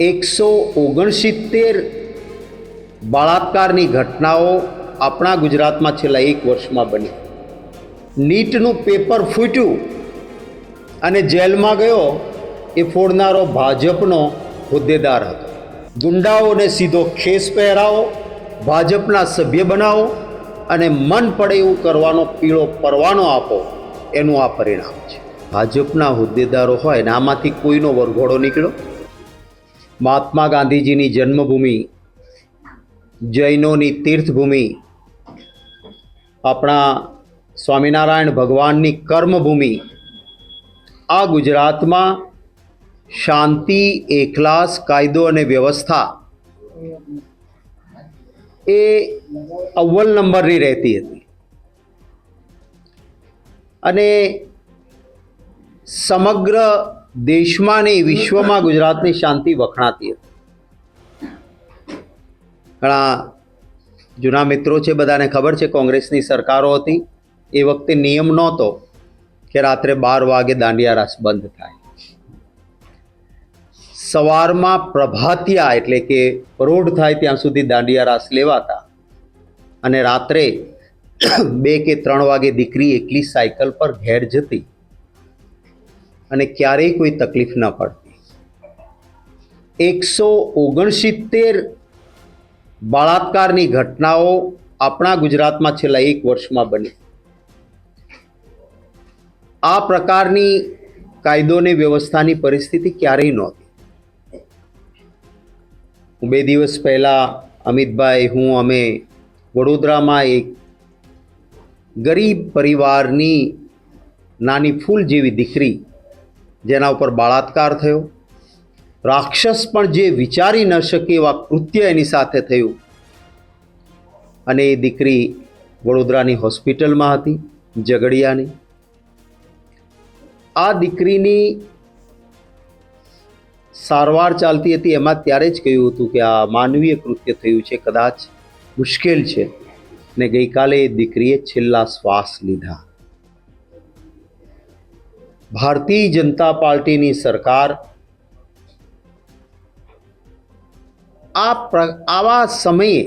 એકસો ઓગણસિત્તેર બળાત્કારની ઘટનાઓ આપણા ગુજરાતમાં છેલ્લા એક વર્ષમાં બની. નીટનું પેપર ફૂટ્યું અને જેલમાં ગયો એ ફોડનારો ભાજપનો હોદ્દેદાર હતો. ગુંડાઓને સીધો ખેસ પહેરાવો, ભાજપના સભ્ય બનાવો અને મન પડે એવું કરવાનો પીળો પરવાનો આપો, એનું આ પરિણામ છે. ભાજપના હોદ્દેદારો હોય ને આમાંથી કોઈનો વરઘોડો નીકળ્યો? મહાત્મા ગાંધીજીની જન્મભૂમિ, જૈનોની તીર્થભૂમિ, આપણા સ્વામિનારાયણ ભગવાનની કર્મભૂમિ, આ ગુજરાતમાં શાંતિ, એકલાસ, કાયદો અને વ્યવસ્થા એ અવ્વલ નંબરની રહેતી હતી. અને સમગ્ર દેશમાં ને વિશ્વમાં ગુજરાતની શાંતિ વખણાતી હતી. ઘણા જૂના મિત્રો છે બધાને ખબર છે, કોંગ્રેસની સરકારો હતી. એ વખતે નિયમ નહોતો કે રાત્રે બાર વાગે દાંડિયા રાસ બંધ થાય. સવારમાં પ્રભાતિયા એટલે કે રોડ થાય ત્યાં સુધી દાંડિયા રાસ લેવાતા અને રાત્રે બે કે ત્રણ વાગે દીકરી એકલી સાયકલ પર ઘેર જતી. અને ક્યારેય કોઈ તકલીફ ન પડતી. એકસો ઓગણસિત્તેર બળાત્કારની ઘટનાઓ આપણા ગુજરાતમાં છેલ્લા એક વર્ષમાં બની. આ પ્રકારની કાયદોને વ્યવસ્થાની પરિસ્થિતિ ક્યારેય નહોતી. બે દિવસ પહેલાં અમિતભાઈ, હું, અમે વડોદરામાં એક ગરીબ પરિવારની નાની ફૂલ જેવી દીકરી જેના ઉપર બળાત્કાર થયો. રાક્ષસ પણ જે વિચારી ન શકે એવા કૃત્ય એની સાથે થયું. અને એ દીકરી વડોદરાની હોસ્પિટલમાં હતી, ઝઘડિયાની. આ દીકરીની સારવાર ચાલતી હતી, એમાં ત્યારે જ કહ્યું હતું કે આ માનવીય કૃત્ય થયું છે, કદાચ મુશ્કેલ છે. ને ગઈકાલે એ દીકરીએ છેલ્લા શ્વાસ લીધા. ભારતીય જનતા પાર્ટીની સરકાર આ આવા સમયે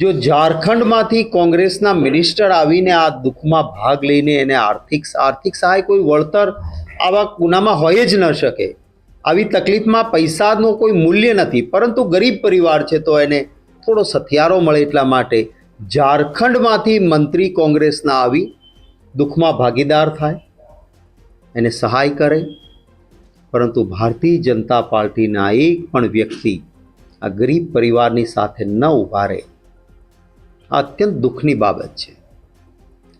જો ઝારખંડમાંથી કોંગ્રેસના મિનિસ્ટર આવીને આ દુઃખમાં ભાગ લઈને એને આર્થિક આર્થિક સહાય કોઈ વળતર આવા ગુનામાં હોય જ ન શકે, આવી તકલીફમાં પૈસાનું કોઈ મૂલ્ય નથી, પરંતુ ગરીબ પરિવાર છે તો એને થોડો સથિયારો મળે એટલા માટે ઝારખંડમાંથી મંત્રી કોંગ્રેસના આવી દુઃખમાં ભાગીદાર થાય. એને સહાય કરે. પરંતુ ભારતીય જનતા પાર્ટીના એક પણ વ્યક્તિ આ ગરીબ પરિવારની સાથે ન ઊભા રહે. આ અત્યંત દુઃખની બાબત છે.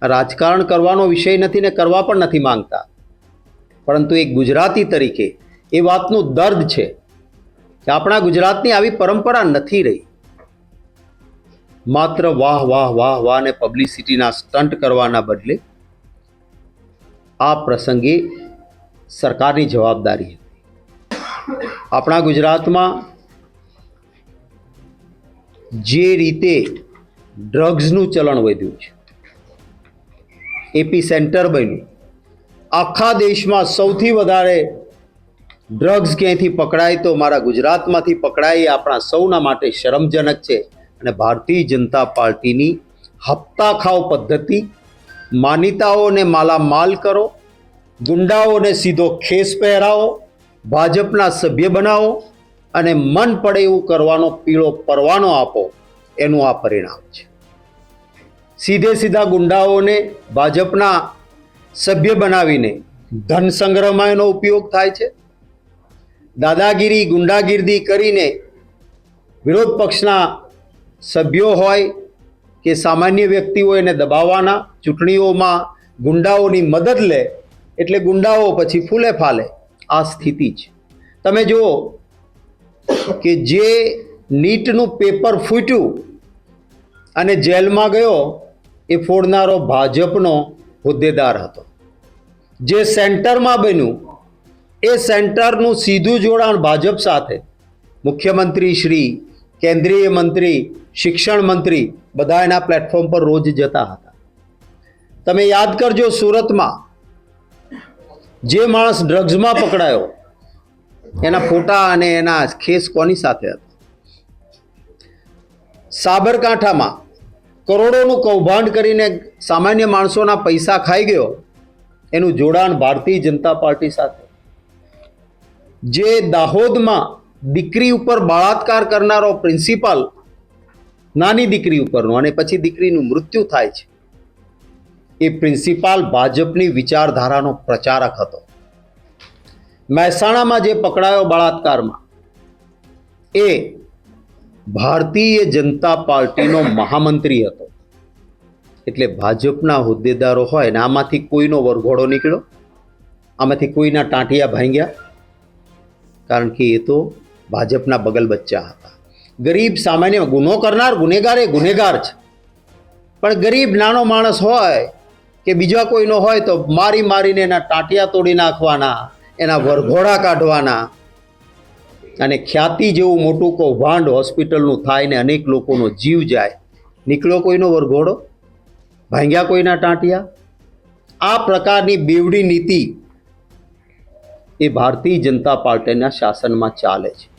રાજકારણ કરવાનો વિષય નથી ને કરવા પણ નથી માંગતા. પરંતુ એક ગુજરાતી તરીકે એ વાતનું દર્દ છે કે આપણા ગુજરાતની આવી પરંપરા નથી રહી. માત્ર વાહ વાહ વાહ વાહ ને પબ્લિસિટીના સ્ટન્ટ કરવાના બદલે આ પ્રસંગે સરકારની જવાબદારી હતી. આપણા ગુજરાતમાં જે રીતે ડ્રગ્સનું ચલણ વધ્યું છે એપી સેન્ટર બન્યું, આખા દેશમાં સૌથી વધારે ડ્રગ્સ ક્યાંયથી પકડાય તો મારા ગુજરાતમાંથી પકડાય એ આપણા સૌના માટે શરમજનક છે અને ભારતીય જનતા પાર્ટીની હપ્તા ખાવ પદ્ધતિ માન્યતાઓને માલામાલ કરો, ગુંડાઓને સીધો ખેસ પહેરાવો, ભાજપના સભ્ય બનાવો અને મન પડે એવું કરવાનો પીળો પરવાનો આપો, એનું આ પરિણામ છે. સીધે સીધા ગુંડાઓને ભાજપના સભ્ય બનાવીને ધન સંગ્રહમાં એનો ઉપયોગ થાય છે. દાદાગીરી ગુંડાગીર્દી કરીને વિરોધ પક્ષના સભ્યો હોય કે સામાન્ય વ્યક્તિઓ એને દબાવવાના ચૂંટણીઓમાં ગુંડાઓની મદદ લે એટલે ગુંડાઓ પછી ફૂલે ફાલે. આ સ્થિતિ છે. તમે જુઓ કે જે નીટનું પેપર ફૂટ્યું અને જેલમાં ગયો, એ ફોડનારો ભાજપનો હોદ્દેદાર હતો. જે સેન્ટરમાં બન્યું, એ સેન્ટરનું સીધું જોડાણ ભાજપ સાથે. મુખ્યમંત્રી શ્રી કેન્દ્રીય મંત્રી, શિક્ષણ મંત્રી બધા એના પ્લેટફોર્મ પર રોજ જતા હતા. તમે યાદ કરજો સુરતમાં જે માણસ ડ્રગ્સમાં પકડાયો, એના ફોટા અને એના ખેસ કોની સાથે હતા? સાબરકાંઠામાં કરોડોનું કૌભાંડ કરીને સામાન્ય માણસોના પૈસા ખાઈ ગયો, એનું જોડાણ ભારતીય જનતા પાર્ટી સાથે. જે દાહોદમાં દીકરી ઉપર બળાત્કાર કરનારો પ્રિન્સિપાલ નાની દીકરી ઉપરનો અને પછી દીકરીનું મૃત્યુ થાય છે. એ પ્રિન્સિપાલ ભાજપની વિચારધારાનો પ્રચારક હતો. મહેસાણામાં જે પકડાયો બળાત્કારમાં, એ ભારતીય જનતા પાર્ટીનો મહામંત્રી હતો. એટલે ભાજપના હોદ્દેદારો હોય ને આમાંથી કોઈનો વરઘોડો નીકળ્યો? આમાંથી કોઈના ટાંટિયા ભાંગ્યા? કારણ કે એ તો ભાજપના બગલ બચ્ચા હતા. ગરીબ સામાન્ય ગુનો કરનાર ગુનેગાર એ ગુનેગાર છે. પણ ગરીબ નાનો માણસ હોય કે બીજા કોઈનો હોય તો મારી મારીને એના ટાંટિયા તોડી નાખવાના, એના વરઘોડા કાઢવાના. અને ખ્યાતિ જેવું મોટું કૌભાંડ હોસ્પિટલનું થાય ને અનેક લોકોનો જીવ જાય. નીકળ્યો કોઈનો વરઘોડો? ભાંગ્યા કોઈના ટાંટિયા? આ પ્રકારની બેવડી નીતિ એ ભારતીય જનતા પાર્ટીના શાસનમાં ચાલે છે.